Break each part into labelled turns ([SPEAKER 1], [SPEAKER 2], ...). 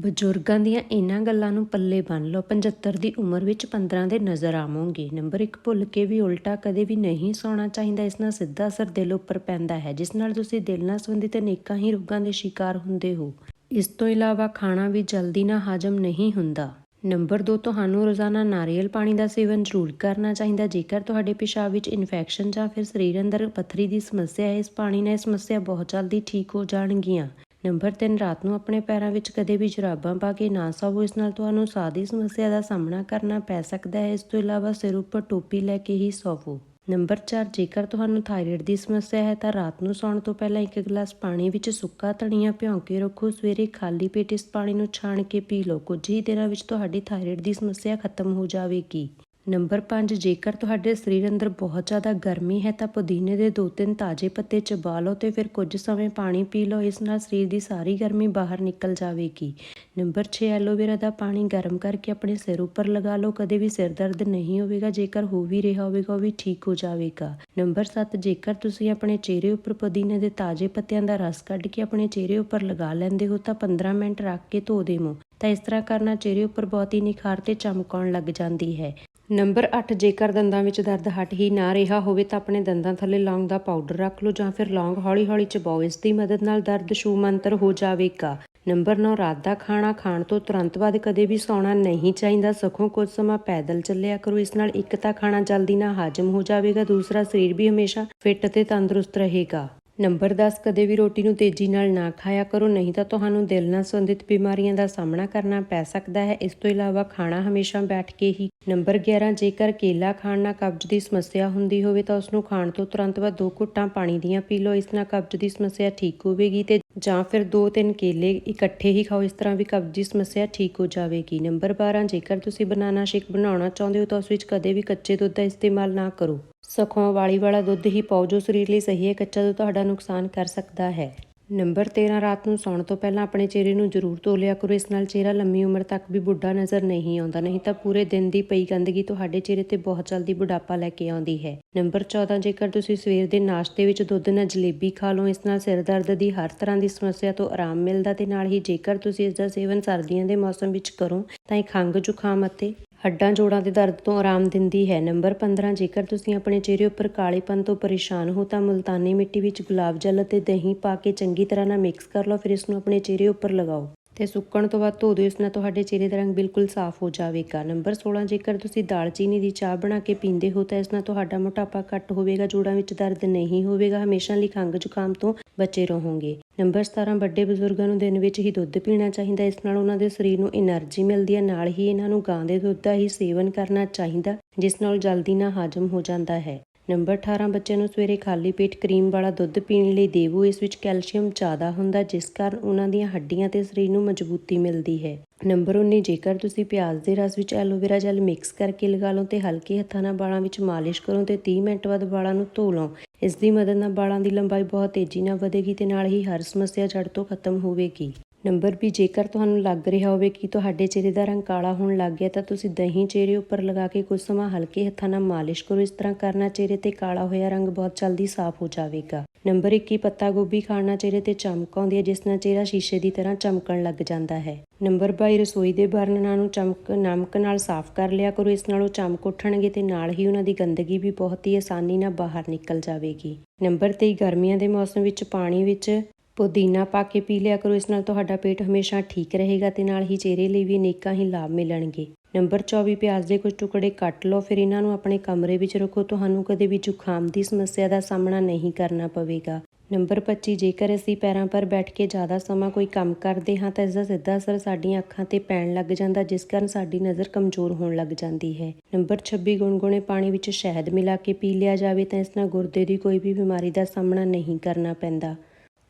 [SPEAKER 1] ਬਜ਼ੁਰਗਾਂ ਦੀਆਂ ਇਹਨਾਂ ਗੱਲਾਂ ਨੂੰ ਪੱਲੇ ਬੰਨ ਲਓ। 75 ਦੀ ਉਮਰ ਵਿੱਚ 15 ਦੇ ਨਜ਼ਰ ਆਵੋਗੇ। ਨੰਬਰ 1 ਭੁੱਲ ਕੇ ਵੀ ਉਲਟਾ ਕਦੇ ਵੀ ਨਹੀਂ ਸੌਣਾ ਚਾਹੀਦਾ। ਇਸ ਨਾਲ ਸਿੱਧਾ ਅਸਰ ਦਿਲ ਉੱਪਰ ਪੈਂਦਾ ਹੈ, ਜਿਸ ਨਾਲ ਤੁਸੀਂ ਦਿਲ ਨਾਲ ਸੰਬੰਧਿਤ ਅਨੇਕਾਂ ਹੀ ਰੋਗਾਂ ਦੇ ਸ਼ਿਕਾਰ ਹੁੰਦੇ ਹੋ। ਇਸ ਤੋਂ ਇਲਾਵਾ ਖਾਣਾ ਵੀ ਜਲਦੀ ਨਾਲ ਹਾਜ਼ਮ ਨਹੀਂ ਹੁੰਦਾ। ਨੰਬਰ 2 ਤੁਹਾਨੂੰ ਰੋਜ਼ਾਨਾ ਨਾਰੀਅਲ ਪਾਣੀ ਦਾ ਸੇਵਨ ਜ਼ਰੂਰ ਕਰਨਾ ਚਾਹੀਦਾ। ਜੇਕਰ ਤੁਹਾਡੇ ਪਿਸ਼ਾਬ ਵਿੱਚ ਇਨਫੈਕਸ਼ਨ ਜਾਂ ਫਿਰ ਸਰੀਰ ਅੰਦਰ ਪੱਥਰੀ ਦੀ ਸਮੱਸਿਆ ਹੈ, ਇਸ ਪਾਣੀ ਨਾਲ ਇਹ ਸਮੱਸਿਆ ਬਹੁਤ ਜਲਦੀ ਠੀਕ ਹੋ ਜਾਣਗੀਆਂ। ਨੰਬਰ 3 ਰਾਤ ਨੂੰ ਆਪਣੇ ਪੈਰਾਂ ਵਿੱਚ ਕਦੇ ਵੀ ਜੁਰਾਬਾਂ ਪਾ ਕੇ ਨਾ ਸੌਵੋ, ਇਸ ਨਾਲ ਤੁਹਾਨੂੰ ਸਾਹ ਦੀ ਸਮੱਸਿਆ ਦਾ ਸਾਹਮਣਾ ਕਰਨਾ ਪੈ ਸਕਦਾ ਹੈ। ਇਸ ਤੋਂ ਇਲਾਵਾ ਸਿਰ ਉੱਪਰ ਟੋਪੀ ਲੈ ਕੇ ਹੀ ਸੌਵੋ। ਨੰਬਰ 4 ਜੇਕਰ ਤੁਹਾਨੂੰ ਥਾਇਰਾਇਡ ਦੀ ਸਮੱਸਿਆ ਹੈ ਤਾਂ ਰਾਤ ਨੂੰ ਸੌਣ ਤੋਂ ਪਹਿਲਾਂ ਇੱਕ ਗਲਾਸ ਪਾਣੀ ਵਿੱਚ ਸੁੱਕਾ ਧਨੀਆ ਭਿਉਂ ਕੇ ਰੱਖੋ। ਸਵੇਰੇ ਖਾਲੀ ਪੇਟ ਇਸ ਪਾਣੀ ਨੂੰ ਛਾਣ ਕੇ ਪੀ ਲਓ। ਕੁਝ ਹੀ ਦਿਨਾਂ ਵਿੱਚ ਤੁਹਾਡੀ ਥਾਇਰਾਇਡ ਦੀ ਸਮੱਸਿਆ ਖਤਮ ਹੋ ਜਾਵੇਗੀ। ਨੰਬਰ 5 ਜੇਕਰ ਤੁਹਾਡੇ ਸਰੀਰ ਅੰਦਰ ਬਹੁਤ ਜ਼ਿਆਦਾ ਗਰਮੀ ਹੈ ਤਾਂ ਪੁਦੀਨੇ ਦੇ ਦੋ ਤਿੰਨ ਤਾਜ਼ੇ ਪੱਤੇ ਚਬਾ ਲਓ ਤੇ ਫਿਰ ਕੁਝ ਸਮੇਂ ਪਾਣੀ ਪੀ ਲਓ, ਇਸ ਨਾਲ ਸਰੀਰ ਦੀ ਸਾਰੀ ਗਰਮੀ ਬਾਹਰ ਨਿਕਲ ਜਾਵੇਗੀ। ਨੰਬਰ 6 ਐਲੋਵੇਰਾ ਦਾ ਪਾਣੀ ਗਰਮ ਕਰਕੇ ਆਪਣੇ ਸਿਰ ਉੱਪਰ ਲਗਾ ਲਓ, ਕਦੇ ਵੀ ਸਿਰ ਦਰਦ ਨਹੀਂ ਹੋਵੇਗਾ, ਜੇਕਰ ਹੋ ਵੀ ਰਿਹਾ ਹੋਵੇਗਾ, ਉਹ ਵੀ ਠੀਕ ਹੋ ਜਾਵੇਗਾ। ਨੰਬਰ 7 ਜੇਕਰ ਤੁਸੀਂ ਆਪਣੇ ਚਿਹਰੇ ਉੱਪਰ ਪੁਦੀਨੇ ਦੇ ਤਾਜ਼ੇ ਪੱਤਿਆਂ ਦਾ ਰਸ ਕੱਢ ਕੇ ਆਪਣੇ ਚਿਹਰੇ ਉੱਪਰ ਲਗਾ ਲੈਂਦੇ ਹੋ ਤਾਂ 15 ਮਿੰਟ ਰੱਖ ਕੇ ਧੋ ਦੇਵੋ। ਤਾਂ ਇਸ ਤਰ੍ਹਾਂ ਕਰਨਾ ਚਿਹਰੇ ਉੱਪਰ ਬਹੁਤ ਹੀ ਨਿਖਾਰ ਤੇ ਚਮਕਾਉਣ ਲੱਗ ਜਾਂਦੀ ਹੈ। ਨੰਬਰ 8 ਜੇਕਰ ਦੰਦਾਂ ਵਿੱਚ ਦਰਦ ਹਟ ਹੀ ਨਾ ਰਿਹਾ ਹੋਵੇ ਤਾਂ ਆਪਣੇ ਦੰਦਾਂ ਥੱਲੇ ਲੌਂਗ ਦਾ ਪਾਊਡਰ ਰੱਖ ਲਓ ਜਾਂ ਫਿਰ ਲੌਂਗ ਹੌਲੀ-ਹੌਲੀ ਚਬਾਓ, ਇਸ ਦੀ ਮਦਦ ਨਾਲ ਦਰਦ ਛੂ ਮੰਤਰ ਹੋ ਜਾਵੇਗਾ। ਨੰਬਰ 9 ਰਾਤ ਦਾ ਖਾਣਾ ਖਾਣ ਤੋਂ ਤੁਰੰਤ ਬਾਅਦ ਕਦੇ ਵੀ ਸੌਣਾ ਨਹੀਂ ਚਾਹੀਦਾ। ਸਖੋਂ ਕੁਝ ਸਮਾਂ ਪੈਦਲ ਚੱਲਿਆ ਕਰੋ, ਇਸ ਨਾਲ ਇੱਕ ਤਾਂ ਖਾਣਾ ਜਲਦੀ ਨਾਲ ਹਾਜ਼ਮ ਹੋ ਜਾਵੇਗਾ, ਦੂਸਰਾ ਸਰੀਰ ਵੀ ਹਮੇਸ਼ਾ ਫਿੱਟ ਅਤੇ ਤੰਦਰੁਸਤ ਰਹੇਗਾ। ਨੰਬਰ 10 ਕਦੇ ਵੀ ਰੋਟੀ ਨੂੰ ਤੇਜ਼ੀ ਨਾਲ ਨਾ ਖਾਇਆ ਕਰੋ, ਨਹੀਂ ਤਾਂ ਤੁਹਾਨੂੰ ਦਿਲ ਨਾਲ ਸੰਬੰਧਿਤ ਬਿਮਾਰੀਆਂ ਦਾ ਸਾਹਮਣਾ ਕਰਨਾ ਪੈ ਸਕਦਾ ਹੈ। ਇਸ ਤੋਂ ਇਲਾਵਾ ਖਾਣਾ ਹਮੇਸ਼ਾ ਬੈਠ ਕੇ ਹੀ ਨੰਬਰ 11 ਜੇਕਰ ਕੇਲਾ ਖਾਣ ਨਾਲ ਕਬਜ਼ ਦੀ ਸਮੱਸਿਆ ਹੁੰਦੀ ਹੋਵੇ ਤਾਂ ਉਸ ਨੂੰ ਖਾਣ ਤੋਂ ਤੁਰੰਤ ਬਾਅਦ ਦੋ ਘੁੱਟਾਂ ਪਾਣੀ ਦੀਆਂ ਪੀ ਲਓ। ਇਸ ਨਾਲ ਕਬਜ਼ ਦੀ ਸਮੱਸਿਆ ਠੀਕ ਹੋਵੇਗੀ ਤੇ ਜਾਂ ਫਿਰ ਦੋ ਤਿੰਨ ਕੇਲੇ ਇਕੱਠੇ ਹੀ ਖਾਓ। ਇਸ ਤਰ੍ਹਾਂ ਵੀ ਕਬਜ਼ ਦੀ ਸਮੱਸਿਆ ਠੀਕ ਹੋ ਜਾਵੇਗੀ। ਨੰਬਰ 12 ਜੇਕਰ ਤੁਸੀਂ ਬਨਾਨਾ ਸ਼ੇਕ ਬਣਾਉਣਾ ਚਾਹੁੰਦੇ ਹੋ ਤਾਂ ਉਸ ਵਿੱਚ ਕਦੇ ਵੀ ਕੱਚੇ ਦੁੱਧ ਦਾ ਇਸਤੇਮਾਲ ਨਾ ਕਰੋ। ਸਖੋਂ ਵਾਲੀ ਵਾਲਾ ਦੁੱਧ ਹੀ ਪਾਓ, ਜੋ ਸਰੀਰ ਲਈ ਸਹੀ ਹੈ। ਕੱਚਾ ਦੁੱਧ ਤੁਹਾਡਾ ਨੁਕਸਾਨ ਕਰ ਸਕਦਾ ਹੈ। ਨੰਬਰ 13 ਰਾਤ ਨੂੰ ਸੌਣ ਤੋਂ ਪਹਿਲਾਂ ਆਪਣੇ ਚਿਹਰੇ ਨੂੰ ਜ਼ਰੂਰ ਧੋ ਲਿਆ ਕਰੋ। ਇਸ ਨਾਲ ਚਿਹਰਾ ਲੰਮੀ ਉਮਰ ਤੱਕ ਵੀ ਬੁੱਢਾ ਨਜ਼ਰ ਨਹੀਂ ਆਉਂਦਾ। ਨਹੀਂ ਤਾਂ ਪੂਰੇ ਦਿਨ ਦੀ ਪਈ ਗੰਦਗੀ ਤੁਹਾਡੇ ਚਿਹਰੇ ਤੇ ਬਹੁਤ ਜਲਦੀ ਬੁਢਾਪਾ ਲੈ ਕੇ ਆਉਂਦੀ ਹੈ। ਨੰਬਰ 14 ਜੇਕਰ ਤੁਸੀਂ ਸਵੇਰ ਦੇ ਨਾਸ਼ਤੇ ਵਿੱਚ ਦੁੱਧ ਨਾਲ ਜਲੇਬੀ ਖਾ ਲਓ, ਇਸ ਨਾਲ ਸਿਰ ਦਰਦ ਦੀ ਹਰ ਤਰ੍ਹਾਂ ਦੀ ਸਮੱਸਿਆ ਤੋਂ ਆਰਾਮ ਮਿਲਦਾ। ਤੇ ਨਾਲ ਹੀ ਜੇਕਰ ਤੁਸੀਂ ਇਸ ਦਾ ਸੇਵਨ ਸਰਦੀਆਂ ਦੇ ਮੌਸਮ ਵਿੱਚ ਕਰੋ, ਤਾਂ ਇਹ ਖੰਘ ਜ਼ੁਕਾਮ ਅਤੇ ਹੱਡਾਂ ਜੋੜਾਂ ਦੇ ਦਰਦ ਤੋਂ ਆਰਾਮ ਦਿੰਦੀ ਹੈ। ਨੰਬਰ 15 ਜੇਕਰ ਤੁਸੀਂ ਆਪਣੇ ਚਿਹਰੇ ਉੱਪਰ ਕਾਲੇਪਨ ਤੋਂ ਪਰੇਸ਼ਾਨ ਹੋ, ਤਾਂ ਮੁਲਤਾਨੀ ਮਿੱਟੀ ਵਿੱਚ ਗੁਲਾਬ ਜਲ ਅਤੇ ਦਹੀਂ ਪਾ ਕੇ ਚੰਗੀ ਤਰ੍ਹਾਂ ਨਾਲ ਮਿਕਸ ਕਰ ਲਓ। ਫਿਰ ਇਸ ਨੂੰ ਆਪਣੇ ਚਿਹਰੇ ਉੱਪਰ ਲਗਾਓ। ਤੇ ਸੁੱਕਣ ਤੋਂ ਬਾਅਦ ਧੋ ਦਿਓ, ਇਸ ਨਾਲ ਤੁਹਾਡੇ ਚਿਹਰੇ ਦਾ ਰੰਗ ਬਿਲਕੁਲ ਸਾਫ਼ ਹੋ ਜਾਵੇਗਾ। ਨੰਬਰ 16 ਜੇਕਰ ਤੁਸੀਂ ਦਾਲਚੀਨੀ ਦੀ ਚਾਹ ਬਣਾ ਕੇ ਪੀਂਦੇ ਹੋ, ਤਾਂ ਇਸ ਨਾਲ ਤੁਹਾਡਾ ਮੋਟਾਪਾ ਘੱਟ ਹੋਵੇਗਾ, ਜੋੜਾਂ ਵਿੱਚ ਦਰਦ ਨਹੀਂ ਹੋਵੇਗਾ, ਹਮੇਸ਼ਾ ਲਈ ਖੰਘ ਜ਼ੁਕਾਮ ਤੋਂ ਬਚੇ ਰਹੋਗੇ। ਨੰਬਰ 17 ਵੱਡੇ ਬਜ਼ੁਰਗਾਂ ਨੂੰ ਦਿਨ ਵਿੱਚ ਹੀ ਦੁੱਧ ਪੀਣਾ ਚਾਹੀਦਾ, ਇਸ ਨਾਲ ਉਹਨਾਂ ਦੇ ਸਰੀਰ ਨੂੰ એનર્ਜੀ ਮਿਲਦੀ ਹੈ, ਨਾਲ ਹੀ ਇਹਨਾਂ ਨੂੰ ਗਾਂ ਦੇ ਦੁੱਧ ਦਾ ਹੀ ਸੇਵਨ ਕਰਨਾ ਚਾਹੀਦਾ, ਜਿਸ ਨਾਲ ਜਲਦੀ ਨਾ ਹਾਜਮ ਹੋ ਜਾਂਦਾ ਹੈ। ਨੰਬਰ 18 ਬੱਚਿਆਂ ਨੂੰ ਸਵੇਰੇ ਖਾਲੀ ਪੇਟ ਕਰੀਮ ਵਾਲਾ ਦੁੱਧ ਪੀਣ ਲਈ ਦੇਵੋ। ਇਸ ਵਿੱਚ ਕੈਲਸ਼ੀਅਮ ਜ਼ਿਆਦਾ ਹੁੰਦਾ, ਜਿਸ ਕਾਰਨ ਉਹਨਾਂ ਦੀਆਂ ਹੱਡੀਆਂ ਤੇ ਸਰੀਰ ਨੂੰ ਮਜ਼ਬੂਤੀ ਮਿਲਦੀ ਹੈ। ਨੰਬਰ 19 ਜੇਕਰ ਤੁਸੀਂ ਪਿਆਜ਼ ਦੇ ਰਸ ਵਿੱਚ ਐਲੋਵੇਰਾ ਜੈਲ ਮਿਕਸ ਕਰਕੇ ਲਗਾ ਲਓ ਤੇ ਹਲਕੇ ਹੱਥਾਂ ਨਾਲ ਬਾਲਾਂ ਵਿੱਚ ਮਾਲਿਸ਼ ਕਰੋ ਤੇ 30 ਮਿੰਟ ਬਾਅਦ ਵਾਲਾਂ ਨੂੰ ਧੋ ਲਓ। ਇਸ ਦੀ ਮਦਦ ਨਾਲ ਬਾਲਾਂ ਦੀ ਲੰਬਾਈ ਬਹੁਤ ਤੇਜ਼ੀ ਨਾਲ ਵਧੇਗੀ ਤੇ ਨਾਲ ਹੀ ਹਰ ਸਮੱਸਿਆ ਜੜ ਤੋਂ ਖਤਮ ਹੋਵੇਗੀ। ਨੰਬਰ ਵੀ ਜੇਕਰ ਤੁਹਾਨੂੰ ਲੱਗ ਰਿਹਾ ਹੋਵੇ ਕਿ ਤੁਹਾਡੇ ਚਿਹਰੇ ਦਾ ਰੰਗ ਕਾਲਾ ਹੋਣ ਲੱਗ ਗਿਆ ਤਾਂ ਤੁਸੀਂ ਦਹੀਂ ਚਿਹਰੇ ਉੱਪਰ ਲਗਾ ਕੇ ਕੁਝ ਸਮਾਂ ਹਲਕੇ ਹੱਥਾਂ ਨਾਲ ਮਾਲਿਸ਼ ਕਰੋ। ਇਸ ਤਰ੍ਹਾਂ ਕਰਨਾ ਚਿਹਰੇ ਤੇ ਕਾਲਾ ਹੋਇਆ ਰੰਗ ਬਹੁਤ ਜਲਦੀ ਸਾਫ਼ ਹੋ ਜਾਵੇਗਾ। ਨੰਬਰ 21 ਪੱਤਾ ਗੋਭੀ ਖਾਣਾ ਚਿਹਰੇ ਤੇ ਚਮਕ ਆਉਂਦੀ ਹੈ, ਜਿਸ ਨਾਲ ਚਿਹਰਾ ਸ਼ੀਸ਼ੇ ਦੀ ਤਰ੍ਹਾਂ ਚਮਕਣ ਲੱਗ ਜਾਂਦਾ ਹੈ। ਨੰਬਰ 22 ਰਸੋਈ ਦੇ ਬਰਨਨਾਂ ਨੂੰ ਚਮਕ, ਨਮਕ ਨਾਲ ਸਾਫ਼ ਕਰ ਲਿਆ ਕਰੋ। ਇਸ ਨਾਲ ਉਹ ਚਮਕ ਉੱਠਣਗੇ ਤੇ ਨਾਲ ਹੀ ਉਹਨਾਂ ਦੀ ਗੰਦਗੀ ਵੀ ਬਹੁਤ ਹੀ ਆਸਾਨੀ ਨਾਲ ਬਾਹਰ ਨਿਕਲ ਜਾਵੇਗੀ। ਨੰਬਰ 23 ਗਰਮੀਆਂ ਦੇ ਮੌਸਮ ਵਿੱਚ ਪਾਣੀ ਵਿੱਚ ਪੁਦੀਨਾ ਪਾ ਕੇ ਪੀ ਲਿਆ ਕਰੋ, ਇਸ ਨਾਲ ਤੁਹਾਡਾ ਪੇਟ ਹਮੇਸ਼ਾ ਠੀਕ ਰਹੇਗਾ ਤੇ ਨਾਲ ਹੀ ਚਿਹਰੇ ਲਈ ਵੀ ਅਨੇਕਾਂ ਹੀ ਲਾਭ ਮਿਲਣਗੇ। ਨੰਬਰ 24 ਪਿਆਜ਼ ਦੇ ਕੁਝ ਟੁਕੜੇ ਕੱਟ ਲਓ, ਫਿਰ ਇਹਨਾਂ ਨੂੰ ਆਪਣੇ ਕਮਰੇ ਵਿੱਚ ਰੱਖੋ, ਤੁਹਾਨੂੰ ਕਦੇ ਵੀ ਜ਼ੁਕਾਮ ਦੀ ਸਮੱਸਿਆ ਦਾ ਸਾਹਮਣਾ ਨਹੀਂ ਕਰਨਾ ਪਵੇਗਾ। ਨੰਬਰ 25 ਜੇਕਰ ਅਸੀਂ ਪੈਰਾਂ ਪਰ ਬੈਠ ਕੇ ਜ਼ਿਆਦਾ ਸਮਾਂ ਕੋਈ ਕੰਮ ਕਰਦੇ ਹਾਂ, ਤਾਂ ਇਸ ਦਾ ਸਿੱਧਾ ਅਸਰ ਸਾਡੀਆਂ ਅੱਖਾਂ ਤੇ ਪੈਣ ਲੱਗ ਜਾਂਦਾ, ਜਿਸ ਕਾਰਨ ਸਾਡੀ ਨਜ਼ਰ ਕਮਜ਼ੋਰ ਹੋਣ ਲੱਗ ਜਾਂਦੀ ਹੈ। ਨੰਬਰ 26 ਗੁਣਗੁਣੇ ਪਾਣੀ ਵਿੱਚ ਸ਼ਹਿਦ ਮਿਲਾ ਕੇ ਪੀ ਲਿਆ ਜਾਵੇ, ਤਾਂ ਇਸ ਨਾਲ ਗੁਰਦੇ ਦੀ ਕੋਈ ਵੀ ਬਿਮਾਰੀ ਦਾ ਸਾਹਮਣਾ ਨਹੀਂ ਕਰਨਾ ਪੈਂਦਾ।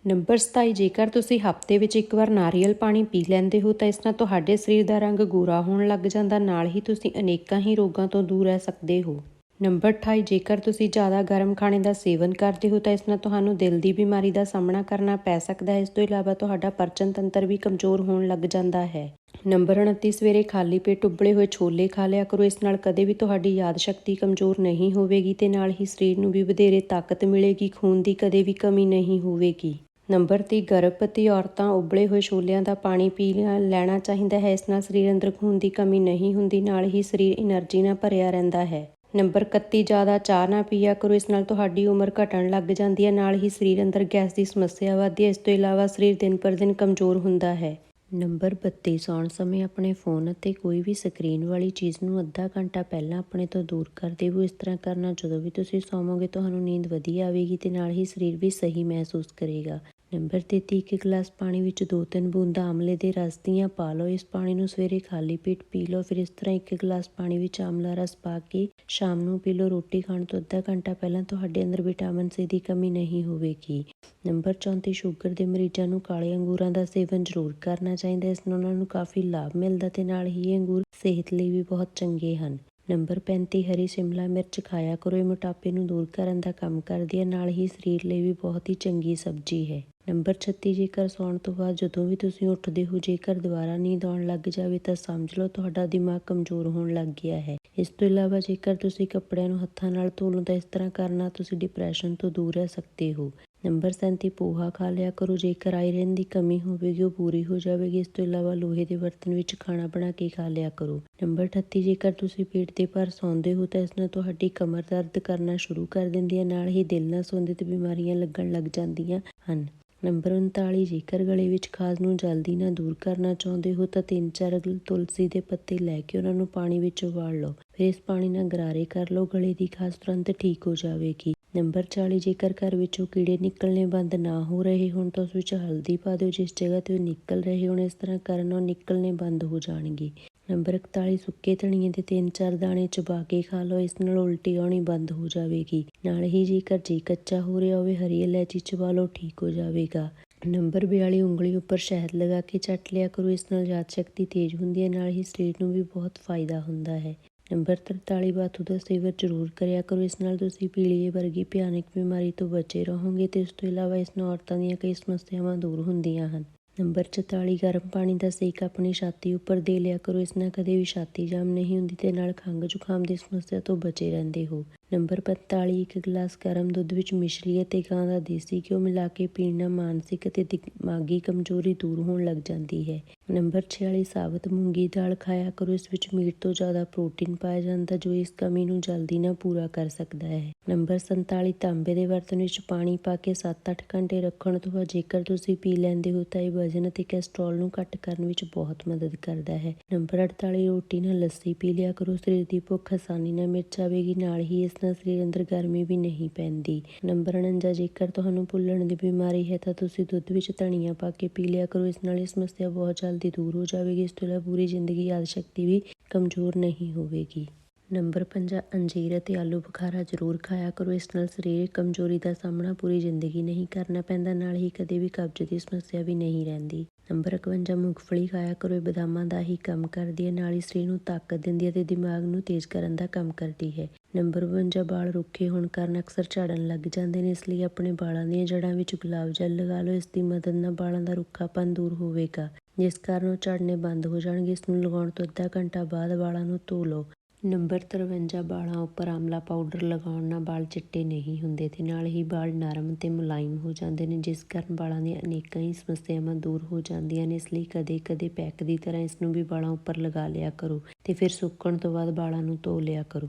[SPEAKER 1] ਨੰਬਰ 27 ਜੇਕਰ ਤੁਸੀਂ ਹਫ਼ਤੇ ਵਿੱਚ ਇੱਕ ਵਾਰ ਨਾਰੀਅਲ ਪਾਣੀ ਪੀ ਲੈਂਦੇ ਹੋ, ਤਾਂ ਇਸ ਨਾਲ ਤੁਹਾਡੇ ਸਰੀਰ ਦਾ ਰੰਗ ਗੋਰਾ ਹੋਣ ਲੱਗ ਜਾਂਦਾ। ਨਾਲ ਹੀ ਤੁਸੀਂ ਅਨੇਕਾਂ ਹੀ ਰੋਗਾਂ ਤੋਂ ਦੂਰ ਰਹਿ ਸਕਦੇ ਹੋ। ਨੰਬਰ 28 ਜੇਕਰ ਤੁਸੀਂ ਜ਼ਿਆਦਾ ਗਰਮ ਖਾਣੇ ਦਾ ਸੇਵਨ ਕਰਦੇ ਹੋ, ਤਾਂ ਇਸ ਨਾਲ ਤੁਹਾਨੂੰ ਦਿਲ ਦੀ ਬਿਮਾਰੀ ਦਾ ਸਾਹਮਣਾ ਕਰਨਾ ਪੈ ਸਕਦਾ ਹੈ। ਇਸ ਤੋਂ ਇਲਾਵਾ ਤੁਹਾਡਾ ਪਰਚਨ ਤੰਤਰ ਵੀ ਕਮਜ਼ੋਰ ਹੋਣ ਲੱਗ ਜਾਂਦਾ ਹੈ। ਨੰਬਰ 29 ਸਵੇਰੇ ਖਾਲੀ ਪੇਟ ਉਬਲੇ ਹੋਏ ਛੋਲੇ ਖਾ ਲਿਆ ਕਰੋ। ਇਸ ਨਾਲ ਕਦੇ ਵੀ ਤੁਹਾਡੀ ਯਾਦ ਸ਼ਕਤੀ ਕਮਜ਼ੋਰ ਨਹੀਂ ਹੋਵੇਗੀ ਤੇ ਨਾਲ ਹੀ ਸਰੀਰ ਨੂੰ ਵੀ ਵਧੇਰੇ ਤਾਕਤ ਮਿਲੇਗੀ। ਖੂਨ ਦੀ ਕਦੇ ਵੀ ਕਮੀ ਨਹੀਂ ਹੋਵੇਗੀ। ਨੰਬਰ 3 ਗਰਭਵਤੀ ਔਰਤਾਂ ਉਬਲੇ ਹੋਏ ਛੋਲਿਆਂ ਦਾ ਪਾਣੀ ਪੀ ਲੈਣਾ ਚਾਹੀਦਾ ਹੈ। ਇਸ ਨਾਲ ਸਰੀਰ ਅੰਦਰ ਖੂਨ ਦੀ ਕਮੀ ਨਹੀਂ ਹੁੰਦੀ, ਨਾਲ ਹੀ ਸਰੀਰ એનર્ਜੀ ਨਾਲ ਭਰਿਆ ਰਹਿੰਦਾ ਹੈ। ਨੰਬਰ 31 ਜ਼ਿਆਦਾ ਚਾਹ ਨਾ ਪੀਆ ਕਰੋ। ਇਸ ਨਾਲ ਤੁਹਾਡੀ ਉਮਰ ਘਟਣ ਲੱਗ ਜਾਂਦੀ ਹੈ, ਨਾਲ ਹੀ ਸਰੀਰ ਅੰਦਰ ਗੈਸ ਦੀ ਸਮੱਸਿਆ ਵਧਦੀ ਹੈ। ਇਸ ਤੋਂ ਇਲਾਵਾ ਸਰੀਰ ਦਿਨ ਪਰ ਦਿਨ ਕਮਜ਼ੋਰ ਹੁੰਦਾ ਹੈ। ਨੰਬਰ 32 ਸੌਣ ਸਮੇਂ ਆਪਣੇ ਫੋਨ ਅਤੇ ਕੋਈ ਵੀ ਸਕਰੀਨ ਵਾਲੀ ਚੀਜ਼ ਨੂੰ ਅੱਧਾ ਘੰਟਾ ਪਹਿਲਾਂ ਆਪਣੇ ਤੋਂ ਦੂਰ ਕਰ ਦੇਵੋ। ਇਸ ਤਰ੍ਹਾਂ ਕਰਨਾ ਜਦੋਂ ਵੀ ਤੁਸੀਂ ਸੌਵੋਗੇ, ਤੁਹਾਨੂੰ ਨੀਂਦ ਵਧੀਆ ਆਵੇਗੀ ਤੇ ਨਾਲ ਹੀ ਸਰੀਰ ਵੀ ਸਹੀ ਮਹਿਸੂਸ ਕਰੇਗਾ। ਨੰਬਰ 33 ਇੱਕ ਗਲਾਸ ਪਾਣੀ ਵਿੱਚ 2-3 ਬੂੰਦਾਂ ਆਮਲੇ ਦੇ ਰਸ ਦੀਆਂ ਪਾ ਲਓ। ਇਸ ਪਾਣੀ ਨੂੰ ਸਵੇਰੇ ਖਾਲੀ ਪੇਟ ਪੀ ਲਓ। ਫਿਰ ਇਸ ਤਰ੍ਹਾਂ ਇੱਕ ਗਲਾਸ ਪਾਣੀ ਵਿੱਚ ਆਮਲਾ ਰਸ ਪਾ ਕੇ ਸ਼ਾਮ ਨੂੰ ਪੀ ਲਓ। ਰੋਟੀ ਖਾਣ ਤੋਂ ਅੱਧਾ ਘੰਟਾ ਪਹਿਲਾਂ ਤੁਹਾਡੇ ਅੰਦਰ ਵਿਟਾਮਿਨ ਸੀ ਦੀ ਕਮੀ ਨਹੀਂ ਹੋਵੇਗੀ। ਨੰਬਰ 34 ਸ਼ੂਗਰ ਦੇ ਮਰੀਜ਼ਾਂ ਨੂੰ ਕਾਲੇ ਅੰਗੂਰਾਂ ਦਾ ਸੇਵਨ ਜ਼ਰੂਰ ਕਰਨਾ ਚਾਹੀਦਾ ਇਸ ਨਾਲ ਉਹਨਾਂ ਨੂੰ ਕਾਫੀ ਲਾਭ ਮਿਲਦਾ ਤੇ ਨਾਲ ਹੀ ਇਹ ਅੰਗੂਰ ਸਿਹਤ ਲਈ ਵੀ ਬਹੁਤ ਚੰਗੇ ਹਨ। ਨੰਬਰ 35 ਹਰੀ ਸ਼ਿਮਲਾ ਮਿਰਚ ਖਾਇਆ ਕਰੋ, ਇਹ ਮੋਟਾਪੇ ਨੂੰ ਦੂਰ ਕਰਨ ਦਾ ਕੰਮ ਕਰਦੀ ਹੈ, ਨਾਲ ਹੀ ਸਰੀਰ ਲਈ ਵੀ ਬਹੁਤ ਹੀ ਚੰਗੀ ਸਬਜ਼ੀ ਹੈ। ਨੰਬਰ 36 ਜੇਕਰ ਸੌਣ ਤੋਂ ਬਾਅਦ ਜਦੋਂ ਵੀ ਤੁਸੀਂ ਉੱਠਦੇ ਹੋ, ਜੇਕਰ ਦੁਬਾਰਾ ਨੀਂਦ ਆਉਣ ਲੱਗ ਜਾਵੇ, ਤਾਂ ਸਮਝ ਲਓ ਤੁਹਾਡਾ ਦਿਮਾਗ ਕਮਜ਼ੋਰ ਹੋਣ ਲੱਗ ਗਿਆ ਹੈ। ਇਸ ਤੋਂ ਇਲਾਵਾ ਜੇਕਰ ਤੁਸੀਂ ਕੱਪੜਿਆਂ ਨੂੰ ਹੱਥਾਂ ਨਾਲ ਧੋ ਲਓ, ਤਾਂ ਇਸ ਤਰ੍ਹਾਂ ਕਰਨਾ ਤੁਸੀਂ ਡਿਪਰੈਸ਼ਨ ਤੋਂ ਦੂਰ ਰਹਿ ਸਕਦੇ ਹੋ। ਨੰਬਰ 37 ਪੋਹਾ ਖਾ ਲਿਆ ਕਰੋ। ਜੇਕਰ ਆਇਰਨ ਦੀ ਕਮੀ ਹੋਵੇਗੀ, ਉਹ ਪੂਰੀ ਹੋ ਜਾਵੇਗੀ। ਇਸ ਤੋਂ ਇਲਾਵਾ ਲੋਹੇ ਦੇ ਬਰਤਨ ਵਿੱਚ ਖਾਣਾ ਬਣਾ ਕੇ ਖਾ ਲਿਆ ਕਰੋ। ਨੰਬਰ 38 ਜੇਕਰ ਤੁਸੀਂ ਪੇਟ ਦੇ ਭਾਰ ਸੌਂਦੇ ਹੋ, ਤਾਂ ਇਸ ਨਾਲ ਤੁਹਾਡੀ ਕਮਰ ਦਰਦ ਕਰਨਾ ਸ਼ੁਰੂ ਕਰ ਦਿੰਦੀ ਹੈ ਨਾਲ ਹੀ ਦਿਲ ਨਾਲ ਸੰਬੰਧਿਤ ਬਿਮਾਰੀਆਂ ਲੱਗਣ ਲੱਗ ਜਾਂਦੀਆਂ ਹਨ। ਨੰਬਰ 39 ਜੇਕਰ ਗਲੇ ਵਿੱਚ ਖਾਜ ਨੂੰ ਜਲਦੀ ਨਾਲ ਦੂਰ ਕਰਨਾ ਚਾਹੁੰਦੇ ਹੋ, ਤਾਂ ਤਿੰਨ, ਚਾਰ ਤੁਲਸੀ ਦੇ ਪੱਤੇ ਲੈ ਕੇ ਉਹਨਾਂ ਨੂੰ ਪਾਣੀ ਵਿੱਚ ਉਬਾਲ ਲਓ। ਫਿਰ ਇਸ ਪਾਣੀ ਨਾਲ ਗਰਾਰੇ ਕਰ ਲਓ। ਗਲੇ ਦੀ ਖਾਜ ਤੁਰੰਤ ਠੀਕ ਹੋ ਜਾਵੇਗੀ। ਨੰਬਰ 40 ਜੇਕਰ ਘਰ ਵਿੱਚੋਂ ਕੀੜੇ ਨਿਕਲਣੇ ਬੰਦ ਨਾ ਹੋ ਰਹੇ ਹੋਣ ਤਾਂ ਉਸ ਵਿੱਚ ਹਲਦੀ ਪਾ ਦਿਓ, ਜਿਸ ਜਗ੍ਹਾ ਤੇ ਉਹ ਨਿਕਲ ਰਹੇ ਹੋਣ, ਇਸ ਤਰ੍ਹਾਂ ਕਰਨ ਨਾਲ ਨਿਕਲਣੇ ਬੰਦ ਹੋ ਜਾਣਗੇ। ਨੰਬਰ 41 ਸੁੱਕੇ ਧਨੀਏ ਦੇ ਤਿੰਨ ਚਾਰ ਦਾਣੇ ਚਬਾ ਕੇ ਖਾ ਲਓ, ਇਸ ਨਾਲ ਉਲਟੀ ਆਉਣੀ ਬੰਦ ਹੋ ਜਾਵੇਗੀ। ਨਾਲ ਹੀ ਜੇਕਰ ਜੀ ਕੱਚਾ ਹੋ ਰਿਹਾ ਹੋਵੇ, ਹਰੀ ਇਲਾਇਚੀ ਚਬਾ ਲਓ, ਠੀਕ ਹੋ ਜਾਵੇਗਾ। ਨੰਬਰ 42 ਉਂਗਲੀ ਉੱਪਰ ਸ਼ਹਿਦ ਲਗਾ ਕੇ ਚੱਟ ਲਿਆ ਕਰੋ, ਇਸ ਨਾਲ ਯਾਦ ਸ਼ਕਤੀ ਤੇਜ਼ ਹੁੰਦੀ ਹੈ, ਨਾਲ ਹੀ ਸਰੀਰ ਨੂੰ ਵੀ ਬਹੁਤ ਫਾਇਦਾ ਹੁੰਦਾ ਹੈ। ਨੰਬਰ 43 ਬਾਥੂ ਦਾ ਸੇਵਨ ਜ਼ਰੂਰ ਕਰਿਆ ਕਰੋ। ਇਸ ਨਾਲ ਤੁਸੀਂ ਪੀਲੀਏ ਵਰਗੀ ਭਿਆਨਕ ਬਿਮਾਰੀ ਤੋਂ ਬਚੇ ਰਹੋਗੇ ਤੇ ਇਸ ਤੋਂ ਇਲਾਵਾ ਇਸ ਨਾਲ ਔਰਤਾਂ ਦੀਆਂ ਕਈ ਸਮੱਸਿਆਵਾਂ ਦੂਰ ਹੁੰਦੀਆਂ ਹਨ। ਨੰਬਰ 44 ਗਰਮ ਪਾਣੀ ਦਾ ਸੇਕ ਆਪਣੀ ਛਾਤੀ ਉੱਪਰ ਦੇ ਲਿਆ ਕਰੋ। ਇਸ ਨਾਲ ਕਦੇ ਵੀ ਛਾਤੀ ਜਾਮ ਨਹੀਂ ਹੁੰਦੀ ਤੇ ਨਾਲ ਖੰਘ ਜ਼ੁਕਾਮ ਦੀ ਸਮੱਸਿਆ ਤੋਂ ਬਚੇ ਰਹਿੰਦੇ ਹੋ। ਨੰਬਰ 45 ਇੱਕ ਗਲਾਸ ਗਰਮ ਦੁੱਧ ਵਿੱਚ ਮਿਸ਼ਰੀ ਅਤੇ ਗਾਂ ਦਾ ਦੇਸੀ ਘਿਓ ਮਿਲਾ ਕੇ ਪੀਣ ਨਾਲ ਮਾਨਸਿਕ ਅਤੇ ਦਿਮਾਗੀ ਕਮਜ਼ੋਰੀ ਦੂਰ ਹੋਣ ਲੱਗ ਜਾਂਦੀ ਹੈ। ਨੰਬਰ 46 ਸਾਬਤ ਮੂੰਗੀ ਦਾਲ ਖਾਇਆ ਕਰੋ, ਇਸ ਵਿੱਚ ਮੀਟ ਤੋਂ ਜ਼ਿਆਦਾ ਪ੍ਰੋਟੀਨ ਪਾਇਆ ਜਾਂਦਾ, ਜੋ ਇਸ ਕਮੀ ਨੂੰ ਜਲਦੀ ਨਾਲ ਪੂਰਾ ਕਰ ਸਕਦਾ ਹੈ। ਨੰਬਰ 47 ਤਾਂਬੇ ਦੇ ਬਰਤਨ ਵਿੱਚ ਪਾਣੀ ਪਾ ਕੇ 7-8 ਘੰਟੇ ਰੱਖਣ ਤੋਂ ਬਾਅਦ ਜੇਕਰ ਤੁਸੀਂ ਪੀ ਲੈਂਦੇ ਹੋ, ਤਾਂ ਇਹ ਵਜ਼ਨ ਅਤੇ ਕੋਲੇਸਟ੍ਰੋਲ ਨੂੰ ਘੱਟ ਕਰਨ ਵਿੱਚ ਬਹੁਤ ਮਦਦ ਕਰਦਾ ਹੈ। ਨੰਬਰ 48 ਰੋਟੀ ਨਾਲ ਲੱਸੀ ਪੀ ਲਿਆ ਕਰੋ, ਸਰੀਰ ਦੀ ਭੁੱਖ ਆਸਾਨੀ ਨਾਲ ਮਿਟ ਜਾਵੇਗੀ, ਨਾਲ ਹੀ ਇਸ ਨਾਲ ਸਰੀਰ ਅੰਦਰ ਗਰਮੀ ਵੀ ਨਹੀਂ ਪੈਂਦੀ। ਨੰਬਰ 49 ਜੇਕਰ ਤੁਹਾਨੂੰ ਭੁੱਲਣ ਦੀ ਬਿਮਾਰੀ ਹੈ, ਤਾਂ ਤੁਸੀਂ ਦੁੱਧ ਵਿੱਚ ਧਨੀਆ ਪਾ ਕੇ ਪੀ ਲਿਆ ਕਰੋ, ਇਸ ਨਾਲ ਇਹ ਸਮੱਸਿਆ ਬਹੁਤ ਜਲਦੀ ਦੂਰ ਹੋ ਜਾਵੇਗੀ, ਇਸ ਤੋਂ ਇਲਾਵਾ ਪੂਰੀ ਜ਼ਿੰਦਗੀ ਯਾਦ ਸ਼ਕਤੀ ਵੀ ਕਮਜ਼ੋਰ ਨਹੀਂ ਹੋਵੇਗੀ। ਨੰਬਰ 5 ਅੰਜੀਰ ਅਤੇ ਆਲੂ ਬੁਖਾਰਾ ਜ਼ਰੂਰ ਖਾਇਆ ਕਰੋ। ਇਸ ਨਾਲ ਸਰੀਰਕ ਕਮਜ਼ੋਰੀ ਦਾ ਸਾਹਮਣਾ ਪੂਰੀ ਜ਼ਿੰਦਗੀ ਨਹੀਂ ਕਰਨਾ ਪੈਂਦਾ, ਨਾਲ ਹੀ ਕਦੇ ਵੀ ਕਬਜ਼ ਦੀ ਸਮੱਸਿਆ ਵੀ ਨਹੀਂ ਰਹਿੰਦੀ। ਨੰਬਰ 51 ਮੂੰਗਫਲੀ ਖਾਇਆ ਕਰੋ। ਇਹ ਬਦਾਮਾਂ ਦਾ ਹੀ ਕੰਮ ਕਰਦੀ ਹੈ, ਨਾਲ ਹੀ ਸਰੀਰ ਨੂੰ ਤਾਕਤ ਦਿੰਦੀ ਹੈ ਤੇ ਦਿਮਾਗ ਨੂੰ ਤੇਜ਼ ਕਰਨ ਦਾ ਕੰਮ ਕਰਦੀ ਹੈ। ਨੰਬਰ 52 ਵਾਲ ਰੁੱਖੇ ਹੋਣ ਕਾਰਨ ਅਕਸਰ ਝੜਨ ਲੱਗ ਜਾਂਦੇ ਨੇ, ਇਸ ਲਈ ਆਪਣੇ ਵਾਲਾਂ ਦੀਆਂ ਜੜ੍ਹਾਂ ਵਿੱਚ ਗੁਲਾਬ ਜਲ ਲਗਾ ਲਓ, ਇਸ ਦੀ ਮਦਦ ਨਾਲ ਵਾਲਾਂ ਦਾ ਰੁੱਖਾਪਨ ਦੂਰ ਹੋਵੇਗਾ। ਜਿਸ ਕਾਰਨ ਉਹ ਝੜਨੇ ਬੰਦ ਹੋ ਜਾਣਗੇ, ਇਸ ਨੂੰ ਲਗਾਉਣ ਤੋਂ ਅੱਧਾ ਘੰਟਾ ਬਾਅਦ ਵਾਲਾਂ ਨੂੰ ਧੋ ਲਓ। ਨੰਬਰ 53 ਵਾਲਾਂ ਉੱਪਰ ਆਮਲਾ ਪਾਊਡਰ ਲਗਾਉਣ ਨਾਲ ਵਾਲ ਚਿੱਟੇ ਨਹੀਂ ਹੁੰਦੇ ਤੇ ਨਾਲ ਹੀ ਵਾਲ ਨਰਮ ਤੇ ਮੁਲਾਇਮ ਹੋ ਜਾਂਦੇ ਨੇ, ਜਿਸ ਕਾਰਨ ਵਾਲਾਂ ਦੀਆਂ ਅਨੇਕਾਂ ਹੀ ਸਮੱਸਿਆਵਾਂ ਦੂਰ ਹੋ ਜਾਂਦੀਆਂ ਨੇ, ਇਸ ਲਈ ਕਦੇ-ਕਦੇ ਪੈਕ ਦੀ ਤਰ੍ਹਾਂ ਇਸ ਨੂੰ ਵੀ ਵਾਲਾਂ ਉੱਪਰ ਲਗਾ ਲਿਆ ਕਰੋ ਤੇ ਫਿਰ ਸੁੱਕਣ ਤੋਂ ਬਾਅਦ ਵਾਲਾਂ ਨੂੰ ਧੋ ਲਿਆ ਕਰੋ।